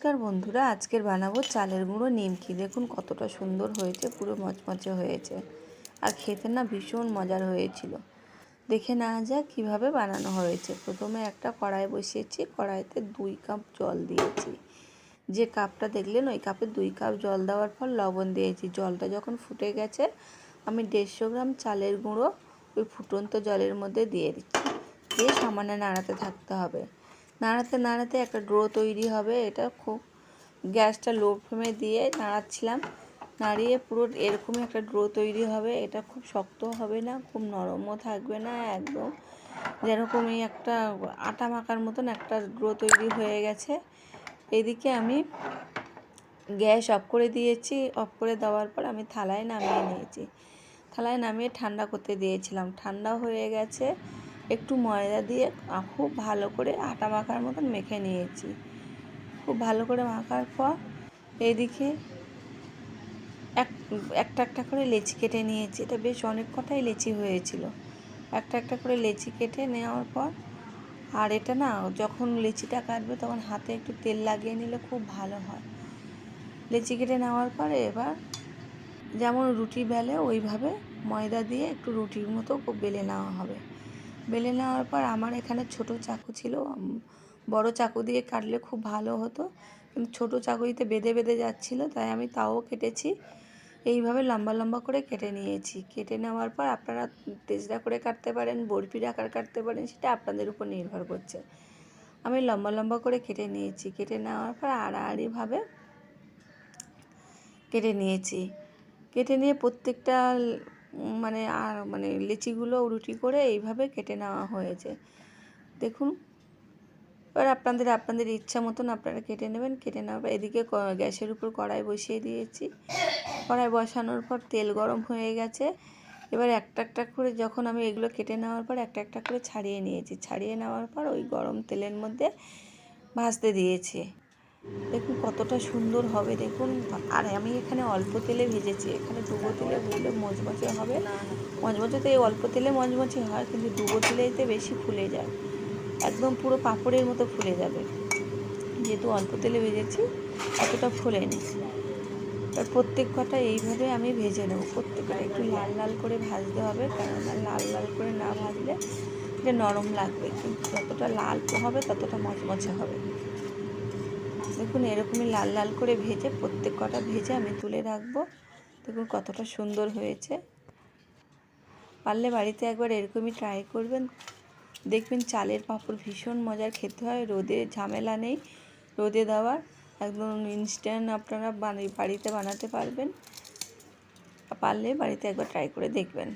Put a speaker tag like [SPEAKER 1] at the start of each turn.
[SPEAKER 1] নমস্কার বন্ধুরা, আজকের বানাবো চালের গুঁড়ো নিমকি। দেখুন কতটা সুন্দর হয়েছে, পুরো মচমচে হয়েছে। আর খেতে না ভীষণ মজার হয়েছিল। দেখে না যাক কীভাবে বানানো হয়েছে। প্রথমে একটা কড়াই বসিয়েছি, কড়াইতে দুই কাপ জল দিয়েছি। যে কাপটা দেখলেন, ওই কাপে দুই কাপ জল দেওয়ার পর লবণ দিয়েছি। জলটা যখন ফুটে গেছে, আমি দেড়শো গ্রাম চালের গুঁড়ো ওই ফুটন্ত জলের মধ্যে দিয়ে দিচ্ছি। দিয়ে সামান্য নাড়াতে থাকতে হবে। নাড়াতে নাড়াতে একটা ড্রো তৈরি হবে। এটা খুব গ্যাসটা লো ফ্লেমে দিয়ে নাড়াচ্ছিলাম। নাড়িয়ে পুরো এরকমই একটা ড্রো তৈরি হবে। এটা খুব শক্ত হবে না, খুব নরমও থাকবে না, একদম যেরকমই একটা আটা মাখার মতন একটা ড্রো তৈরি হয়ে গেছে। এদিকে আমি গ্যাস অফ করে দিয়েছি। অফ করে দেওয়ার পর আমি থালায় নামিয়ে নিয়েছি। থালায় নামিয়ে ঠান্ডা করতে দিয়েছিলাম। ঠান্ডা হয়ে গেছে। একটু ময়দা দিয়ে খুব ভালো করে আটা মাখার মতন মেখে নিয়েছি। খুব ভালো করে মাখার পর এদিকে এক, একটা একটা করে লেচি কেটে নিয়েছি। এটা বেশ অনেক কটাই লেচি হয়েছিল। একটা একটা করে লেচি কেটে নেওয়ার পর আর এটা না, যখন লেচিটা কাটবে তখন হাতে একটু তেল লাগিয়ে নিলে খুব ভালো হয়। লেচি কেটে নেওয়ার পরে এবার যেমন রুটি বেলে, ওইভাবে ময়দা দিয়ে একটু রুটির মতো বেলে নেওয়া হবে। বেলে নেওয়ার পর আমার এখানে ছোট চাকু ছিল। বড় চাকু দিয়ে কাটলে খুব ভালো হতো। কিন্তু ছোটো চাকুইতে বেঁধে বেঁধে যাচ্ছিল, তাই আমি তাও কেটেছি। এইভাবে লম্বা লম্বা করে কেটে নিয়েছি। কেটে নেওয়ার পর আপনারা তেজরা করে কাটতে পারেন, বরফির আকার কাটতে পারেন, সেটা আপনাদের উপর নির্ভর করছে। আমি লম্বা লম্বা করে কেটে নিয়েছি। কেটে নেওয়ার পর আড়াআড়িভাবে কেটে নিয়েছি। কেটে নিয়ে প্রত্যেকটা মানে আর মানে লিচিগুলো রুটি করে এইভাবে কেটে নেওয়া হয়েছে। দেখুন, এবার আপনাদের আপনাদের ইচ্ছা মতন আপনারা কেটে নেবেন, কেটে নেওয়ার পর এদিকে গ্যাসের উপর কড়াই বসিয়ে দিয়েছি। কড়াই বসানোর পর তেল গরম হয়ে গেছে। এবার একটা একটা করে যখন আমি এগুলো কেটে নেওয়ার পর একটা একটা করে ছাড়িয়ে নিয়েছি। ছাড়িয়ে নেওয়ার পর ওই গরম তেলের মধ্যে ভাজতে দিয়েছি। দেখুন কতটা সুন্দর হবে দেখুন। আর আমি এখানে অল্প তেলে ভেজেছি এখানে ডুবো তেলে ভুলে মচমচে হবে। মচমচে তো এই অল্প তেলে মচমচে হয় কিন্তু ডুবো তেলেতে বেশি ফুলে যায়। একদম পুরো পাঁপড়ের মতো ফুলে যাবে। যেহেতু অল্প তেলে ভেজেছি অতটা ফুলেনি। এবার প্রত্যেক কটা এইভাবে আমি ভেজে নেব। প্রত্যেকটা একটু লাল লাল করে ভাজতে হবে কেননা লাল লাল করে না ভাজলে এটা নরম লাগবে। কিন্তু যতটা লাল হবে ততটা মচমচে হবে। দেখুন, এরকমই লাল লাল করে ভেজে প্রত্যেক কটা ভেজে আমি তুলে রাখব। দেখুন কতটা সুন্দর হয়েছে। পারলে বাড়িতে একবার এরকমই ট্রাই করবেন। দেখবেন চালের পাঁপড় ভীষণ মজার, খেতে হয়, রোদে ঝামেলা নেই, রোদে দেওয়ার। একদম ইনস্ট্যান্ট আপনারা বাড়িতে বানাতে পারবেন। পারলে বাড়িতে একবার ট্রাই করে দেখবেন।